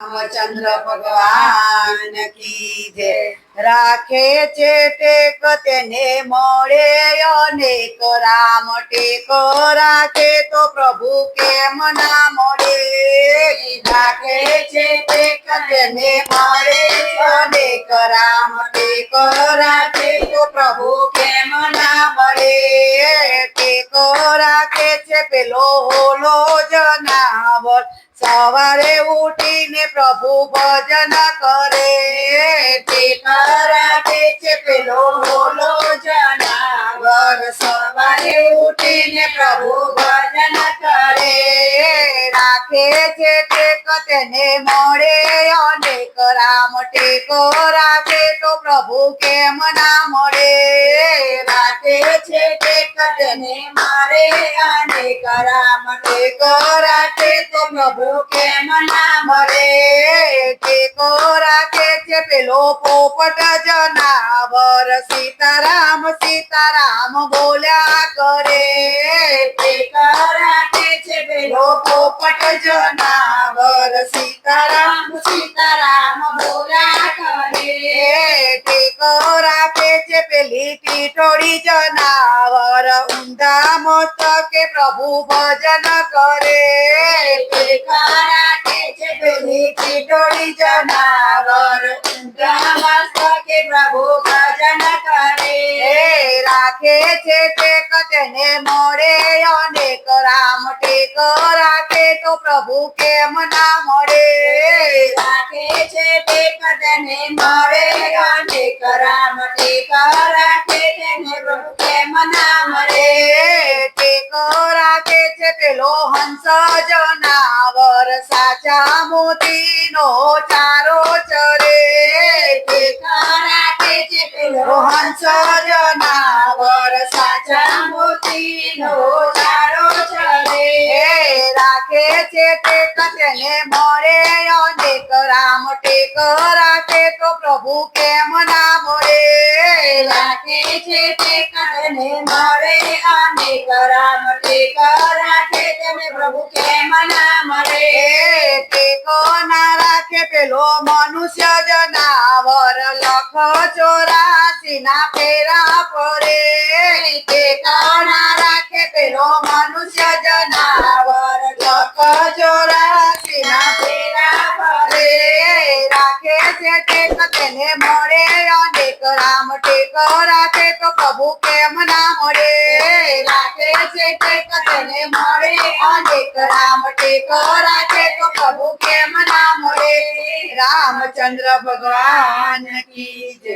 રામચંદ્ર ભગવાન કી જે રાખે છે ટેક, તેને મળે અનેક રામ ટેક. રાખે તો પ્રભુ કેમ ના મળે? રાખે છે ટેક, તેને મળે અનેક રામ ટેક. રાખે તો પ્રભુ કેમ ના મળે? ટેક, રાખે છે પેલો હોલો જનાવર. સવારે ઉઠીને પ્રભુ ભજન કરે. ટેક રાખે છે પેલો બોલો જનાવર. સવારે ઉઠીને પ્રભુ ભજન કરે. રાખે છે ટેક તેને મળે. અનેક રામ ટેકો રાખે તો પ્રભુ કેમ ના મળે? ટેક તેને મારે અનેક રામ ટેકો રાખે તો પ્રભુ કેમ ના મળે ટેકો રાખે છે પેલો પોપટ જનાવર? સીતારામ સીતારામ બોલ્યા કરે. ટેક રાખે છે પેલો પોપટ જનાવર? સીતારામ સીતારામ રાખે છે પેલી ટીટોળી જનાવર ઊંધા મસ્તકે પ્રભુ ભજન કરે ટેક રાખે છે પેલી ટીટોળી જનાવર ઊંધા મસ્તકે પ્રભુ ભજન કરે રાખે છે તે કચને મળે? અનેક રામ ટેક રાખે તો પ્રભુ કેમ ના મળે? રાખે છે તે તેને મળે? અનેક રામ ટેક રાખે તેને પ્રભુ કેમ ના મળે? ટેક રાખે છે પેલો હંસ જનાવર સાચા મોતીનો ચારો ચરે. ટેક રાખે છે પેલો હંસ જનાવર સાચા મોતીનો ચારો રાખે છે ટેક તેને મળે, અનેક રામ ટેક રાખે તો પ્રભુ કેમ ના પ્રભુ કેમ ના મળે? ટેકો ના રાખે, પેલો મનુષ્ય જનાવર ફેરા પડે. કે કાણા રાખે પેલો મનુષ્ય જનાવર. લખ ચોરાસી ના ફેરા પડે. રાખે છે ટેક, તેને મળે અનેક. રામ ટેક રાખે તો પ્રભુ કેમ ના મળે? રાખે છે ટેક, તેને મળે અનેક. રામ ટેક રાખે તો પ્રભુ કેમ ના મળે? રામચંદ્ર ભગવાન કી જય.